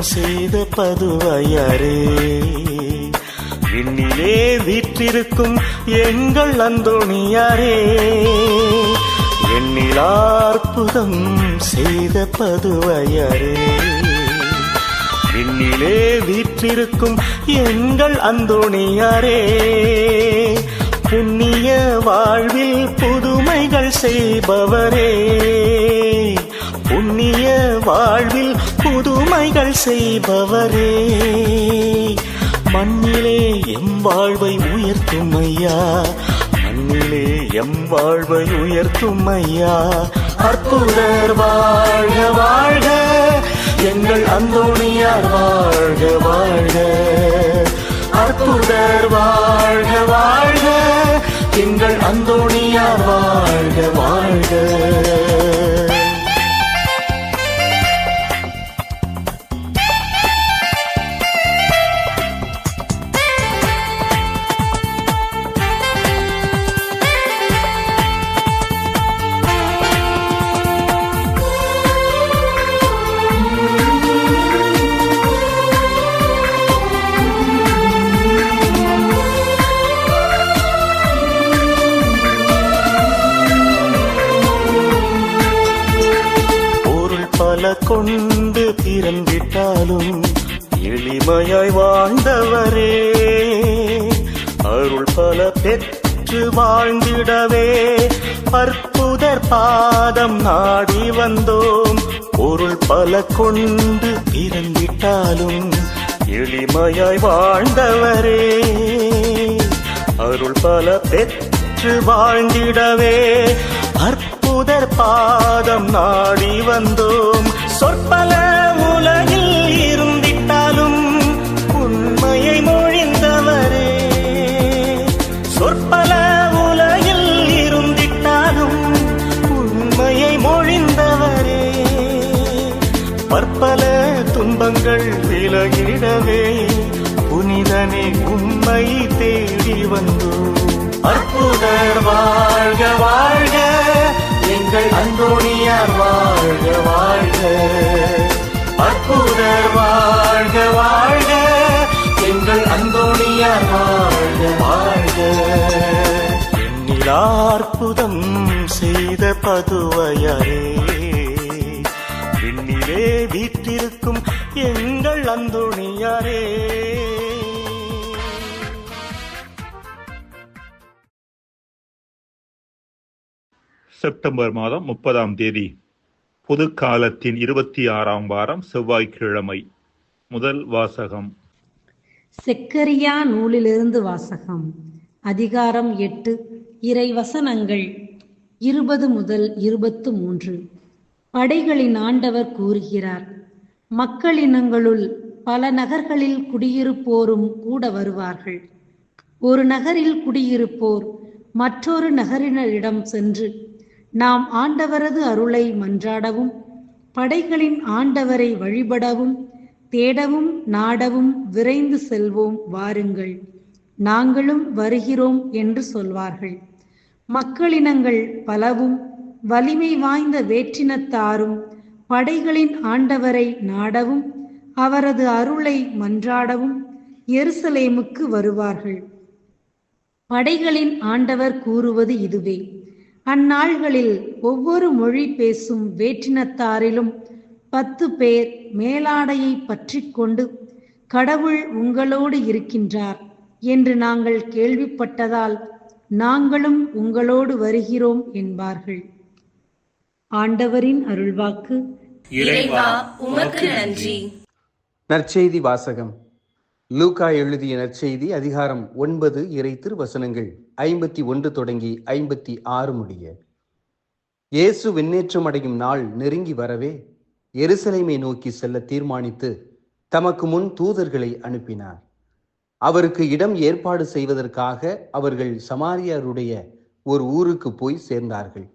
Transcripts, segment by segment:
செய்த பதுவையரே. விண்ணிலே வீற்றிருக்கும் எங்கள் அந்தோணியாரே. எண்ணிலார்ப்புதம் செய்த பதுவையரே. விண்ணிலே வீற்றிருக்கும் எங்கள் அந்தோணியாரே. புண்ணிய வாழ்வில் புதுமைகள் செய்பவரே. புண்ணிய வாழ்வில் புதுமைகள் செய்பவரே. மண்ணிலே எம் வாழ்வை உயர்த்தும் ஐயா. மண்ணிலே எம் வாழ்வை உயர்த்தும் ஐயா. அற்புதர் வாழ்க வாழ்க. எங்கள் அந்தோணியார் வாழ்க வாழ்க. அற்புதர் வாழ்க வாழ்க. எங்கள் அந்தோணியார் வாழ்க வாழ்க. எளிமையாய் வாழ்ந்தவரே அருள் பல பெற்று வாழ்ந்திடவே. அற்புதர் பாதம் நாடி வந்தோம். பொருள் பல கொண்டு பிறந்திட்டாலும் எளிமையாய் வாழ்ந்தவரே. அருள் பல பெற்று வாழ்ந்திடவே. அற்புதர் பாதம் நாடி வந்தோம். சொற்பல உலகில் அந்தோணியார் வாழ்க எண்ணிலார்ப்புதம் செய்த பதுவையரே. விண்ணிலே வீட்டிருக்கும் எங்கள் அந்தோணியாரே. செப்டம்பர் மாதம் முப்பதாம் தேதி பொது காலத்தின் இருபத்தி ஆறாம் வாரம் செவ்வாய்க்கிழமை முதல் வாசகம். செக்கரியா நூலிலிருந்து வாசகம். அதிகாரம் எட்டு. இறை வசனங்கள் இருபது முதல் இருபத்து மூன்று. படைகளின் ஆண்டவர் கூறுகிறார் மக்களினங்களுள் பல நகர்களில் குடியிருப்போரும் கூட வருவார்கள். ஒரு நகரில் குடியிருப்போர் மற்றொரு நகரினரிடம் சென்று நாம் ஆண்டவரது அருளை மன்றாடவும் படைகளின் ஆண்டவரை வழிபடவும் தேடவும் நாடவும் விரைந்து செல்வோம் வாருங்கள். நாங்களும் வருகிறோம் என்று சொல்வார்கள். மக்களினங்கள் பலவும் வலிமை வாய்ந்த வேற்றினத்தாரும் படைகளின் ஆண்டவரை நாடவும் அவரது அருளை மன்றாடவும் எருசலேமுக்கு வருவார்கள். படைகளின் ஆண்டவர் கூறுவது இதுவே. அந்நாள்களில் ஒவ்வொரு மொழி பேசும் வேற்றினத்தாரிலும் பத்து பேர் மேலாடையை பற்றி கொண்டு கடவுள் உங்களோடு இருக்கின்றார் என்று நாங்கள் கேள்விப்பட்டதால் நாங்களும் உங்களோடு வருகிறோம் என்பார்கள். ஆண்டவரின் அருள்வாக்கு. இறைவா உமக்கு நன்றி. நற்செய்தி வாசகம். லூக்கா எழுதிய நற்செய்தி அதிகாரம் ஒன்பது இறை திருவசனங்கள் ஐம்பத்தி ஒன்று தொடங்கி ஐம்பத்தி ஆறு முடிய. இயேசு விண்ணேற்றம் அடையும் நாள் நெருங்கி வரவே எருசலேமை நோக்கி செல்ல தீர்மானித்து தமக்கு முன் தூதர்களை அனுப்பினார். அவருக்கு இடம் ஏற்பாடு செய்வதற்காக அவர்கள் சமாரியாருடைய ஒரு ஊருக்கு போய் சேர்ந்தார்கள்.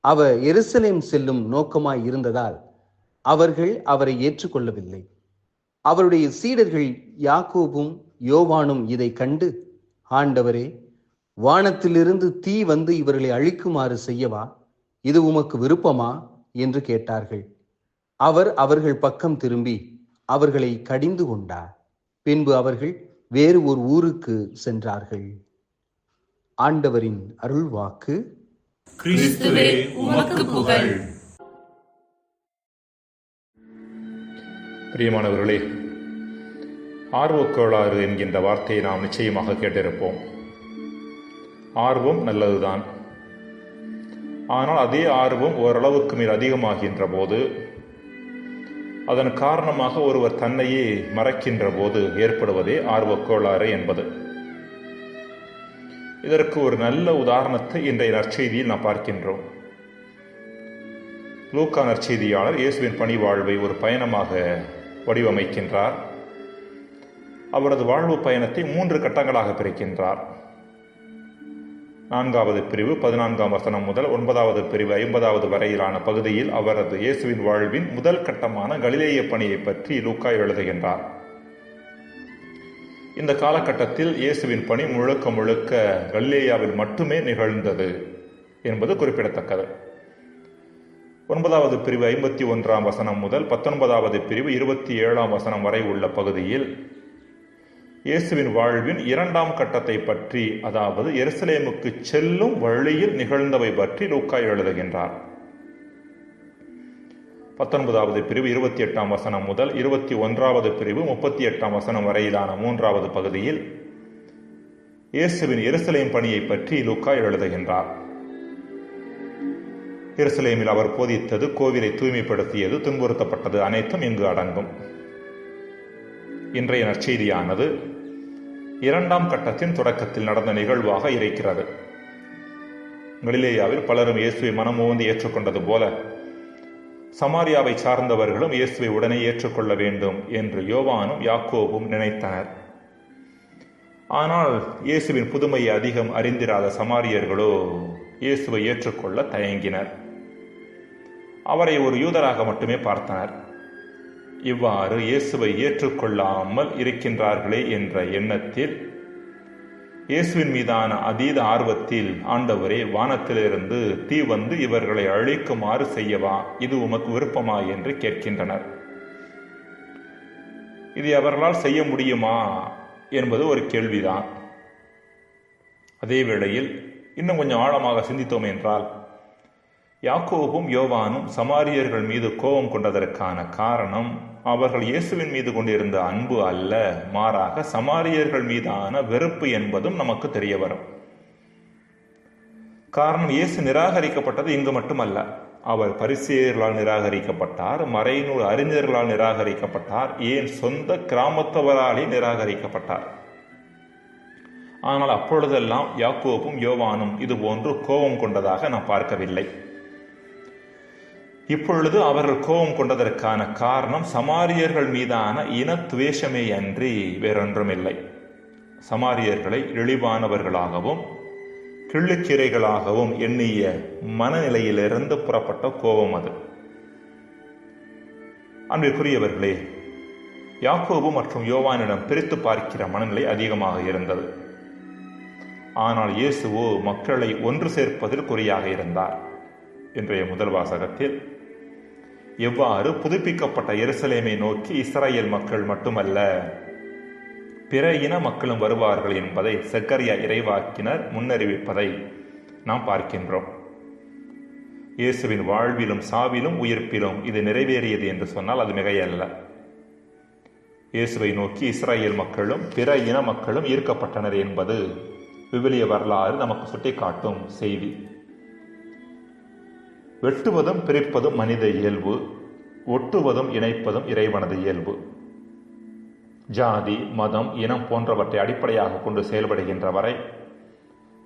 அவர் எருசலேம் செல்லும் நோக்கமாய் இருந்ததால் அவர்கள் அவரை ஏற்றுக்கொள்ளவில்லை. அவருடைய சீடர்கள் யாக்கோபும் யோவானும் இதை கண்டு ஆண்டவரே வானத்திலிருந்து தீ வந்து இவர்களை அழிக்குமாறு செய்யவா? இது உமக்கு விருப்பமா? என்று கேட்டார்கள். அவர் அவர்கள் பக்கம் திரும்பி அவர்களை கடிந்து கொண்டார். பின்பு அவர்கள் வேறு ஒரு ஊருக்கு சென்றார்கள். ஆண்டவரின் அருள்வாக்கு. கிறிஸ்துவே உமக்கு புகழ். பிரியமானவர்களே ஆர்வக்கோளாறு என்கின்ற வார்த்தையை நாம் நிச்சயமாக கேட்டிருப்போம். ஆர்வம் நல்லதுதான். ஆனால் அதே ஆர்வம் ஓரளவுக்கு மேல் அதிகமாகின்ற போது அதன் காரணமாக ஒருவர் தன்னையே மறக்கின்ற போது ஏற்படுவதே ஆர்வக்கோளாறு என்பது. இதற்கு ஒரு நல்ல உதாரணத்தை இன்றைய நற்செய்தியில் நாம் பார்க்கின்றோம். லூக்கா நற்செய்தியாளர் இயேசுவின் பணி வாழ்வை ஒரு பயணமாக வடிவமைக்கின்றார். அவரது வாழ்வு பயணத்தை மூன்று கட்டங்களாக பிரிக்கின்றார். நான்காவது பிரிவு பதினான்காம் வசனம் முதல் ஒன்பதாவது பிரிவு ஐம்பதாவது வரையிலான பகுதியில் அவரது இயேசுவின் வாழ்வின் முதல் கட்டமான கலிலேய பணியை பற்றி லூக்கா எழுதுகின்றார். இந்த காலகட்டத்தில் இயேசுவின் பணி முழுக்க முழுக்க கலிலேயாவில் மட்டுமே நிகழ்ந்தது என்பது குறிப்பிடத்தக்கது. ஒன்பதாவது பிரிவு ஐம்பத்தி ஒன்றாம் வசனம் முதல் பத்தொன்பதாவது பிரிவு இருபத்தி ஏழாம் வசனம் வரை உள்ள பகுதியில் இயேசுவின் வாழ்வின் இரண்டாம் கட்டத்தை பற்றி அதாவது எருசலேமுக்கு செல்லும் வழியில் நிகழ்ந்தவை பற்றி லூக்கா எழுதுகின்றார். பத்தொன்பதாவது பிரிவு இருபத்தி எட்டாம் வசனம் முதல் இருபத்தி ஒன்றாவது பிரிவு முப்பத்தி எட்டாம் வசனம் வரையிலான மூன்றாவது பகுதியில் இயேசுவின் எருசலேம் பணியை பற்றி லூக்கா எழுதுகின்றார். எருசலேமில் அவர் போதித்தது கோவிலை தூய்மைப்படுத்தியது துன்புறுத்தப்பட்டது அனைத்தும் இங்கு அடங்கும். இன்றைய நற்செய்தியானது இரண்டாம் கட்டத்தின் தொடக்கத்தில் நடந்த நிகழ்வாக இருக்கிறது. கலிலேயாவில் பலரும் இயேசுவை மனமோந்து ஏற்றுக்கொண்டது போல சமாரியாவை சார்ந்தவர்களும் இயேசுவை உடனே ஏற்றுக்கொள்ள வேண்டும் என்று யோவானும் யாக்கோவும் நினைத்தனர். ஆனால் இயேசுவின் புதுமையை அதிகம் அறிந்திராத சமாரியர்களோ இயேசுவை ஏற்றுக்கொள்ள தயங்கினர். அவரை ஒரு யூதராக மட்டுமே பார்த்தனர். இவ்வாறு இயேசுவை ஏற்றுக்கொள்ளாமல் இருக்கின்றார்களே என்ற எண்ணத்தில் இயேசுவின் மீதான அதீத ஆர்வத்தில் ஆண்டவரே வானத்திலிருந்து தீ வந்து இவர்களை அழிக்குமாறு செய்யவா இது உமக்கு விருப்பமா என்று கேட்கின்றனர். இது அவர்களால் செய்ய முடியுமா என்பது ஒரு கேள்விதான். அதே வேளையில் இன்னும் கொஞ்சம் ஆழமாக சிந்தித்தோம் என்றால் யாக்கோபும் யோவானும் சமாரியர்கள் மீது கோபம் கொண்டதற்கான காரணம் அவர்கள் இயேசுவின் மீது கொண்டிருந்த அன்பு அல்ல மாறாக சமாரியர்கள் மீதான வெறுப்பு என்பதும் நமக்கு தெரிய வரும். காரணம் இயேசு நிராகரிக்கப்பட்டது இங்கு மட்டுமல்ல. அவர் பரிசேயர்களால் நிராகரிக்கப்பட்டார் மறைநூல் அறிஞர்களால் நிராகரிக்கப்பட்டார் ஏன் சொந்த கிராமத்தவராலே நிராகரிக்கப்பட்டார். ஆனால் அப்பொழுதெல்லாம் யாக்கோபும் யோவானும் இதுபோன்று கோபம் கொண்டதாக நாம் பார்க்கவில்லை. இப்பொழுது அவர்கள் கோபம் கொண்டதற்கான காரணம் சமாரியர்கள் மீதான இன துவேஷமே அன்றி வேறொன்றுமில்லை. சமாரியர்களை இழிவானவர்களாகவும் கிள்ளுக்கிரைகளாகவும் எண்ணிய மனநிலையிலிருந்து புறப்பட்ட கோபம் அது. அன்பிற்குரியவர்களே யாக்கோபு மற்றும் யோவானிடம் பிரித்து பார்க்கிற மனநிலை அதிகமாக இருந்தது. ஆனால் இயேசுவோ மக்களை ஒன்று சேர்ப்பதில் குறியாக இருந்தார். இன்றைய முதல் வாசகத்தில் எவ்வாறு புதுப்பிக்கப்பட்ட எருசலேமை நோக்கி இஸ்ரேல் மக்கள் மட்டுமல்ல பிற இன மக்களும் வருவார்கள் என்பதை செக்கரியா இறைவாக்கினர் முன்னறிவிப்பதை நாம் பார்க்கின்றோம். இயேசுவின் வாழ்விலும் சாவிலும் உயிர்ப்பிலும் இது நிறைவேறியது என்று சொன்னால் அது மிகையல்ல. இயேசுவை நோக்கி இஸ்ரேல் மக்களும் பிற இன மக்களும் ஈர்க்கப்பட்டனர் என்பது விவிலிய வரலாறு நமக்கு சுட்டிக்காட்டும் செய்தி. வெட்டுவதும் பிரிப்பதும் மனித இயல்பு ஒட்டுவதும் இணைப்பதும் இறைவனது இயல்பு. ஜாதி மதம் இனம் போன்றவற்றை அடிப்படையாக கொண்டு செயல்படுகின்ற வரை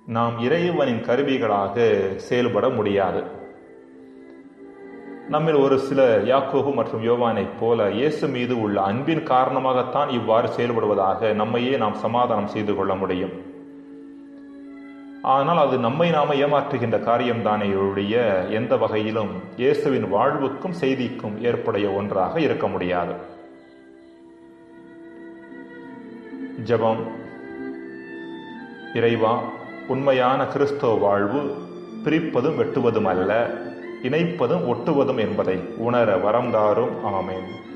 நாம் இறைவனின் கருவிகளாக செயல்பட முடியாது. நம்மில் ஒரு சில யாக்கோபு மற்றும் யோவானைப் போல இயேசு மீது உள்ள அன்பின் காரணமாகத்தான் இவ்வாறு செயல்படுவதாக நம்மையே நாம் சமாதானம் செய்து கொள்ள முடியும். ஆனால் அது நம்மை நாம ஏமாற்றுகின்ற காரியம்தானே ஒழிய எந்த வகையிலும் இயேசுவின் வாழ்வுக்கும் செய்திக்கும் ஏற்புடைய ஒன்றாக இருக்க முடியாது. ஜபம். இறைவா உண்மையான கிறிஸ்தவ வாழ்வு பிரிப்பதும் வெட்டுவதும் அல்ல இணைப்பதும் ஒட்டுவதும் என்பதை உணர வரம்தாரும் ஆமேன்.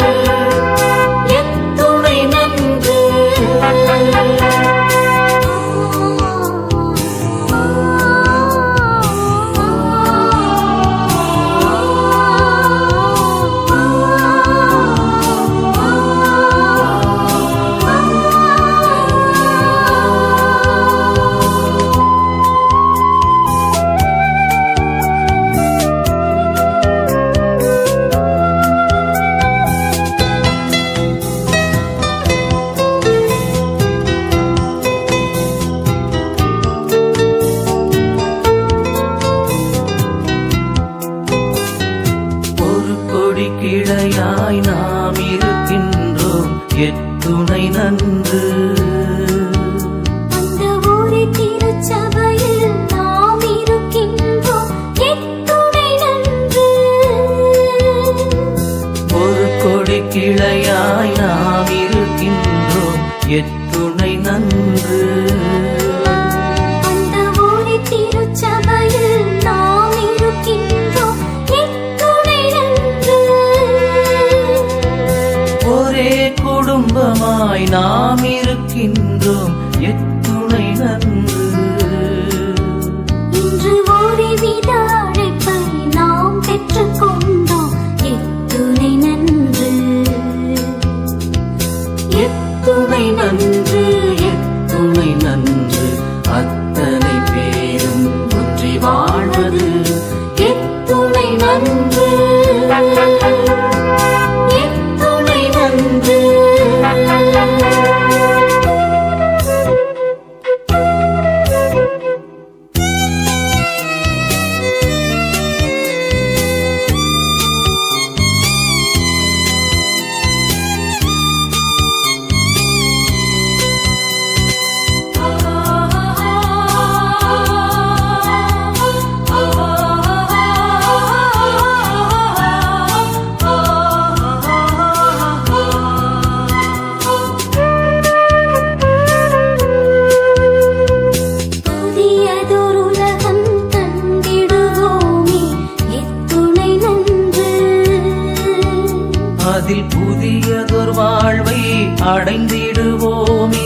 அடைந்திடுவோமே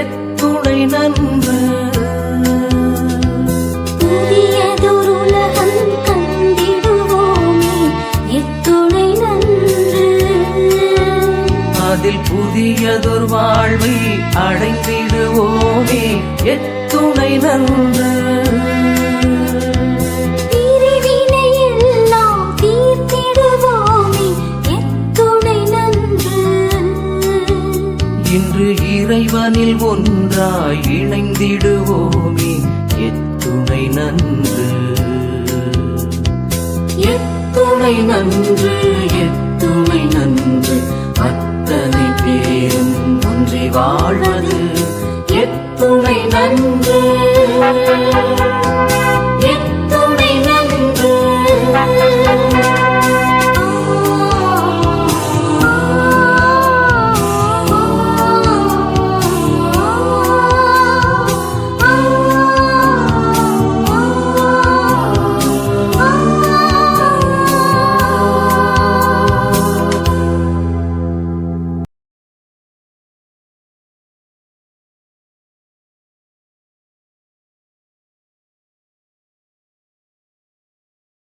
எத்துணை நன்று புதியதுருலகம் கண்டிடுவோமே எத்துணை நன்று அதில் புதியதொரு வாழ்வை அடைந்திடுவோமே எத்துணை நன்று ஒன்று இறைவனில் ஒன்றாய் இணைந்திடுவோமே. எத்துணை நன்று. எத்துணை நன்று எத்துணை நன்று. அத்தனை பேரும் ஒன்றி வாழ்வது எத்துணை நன்று.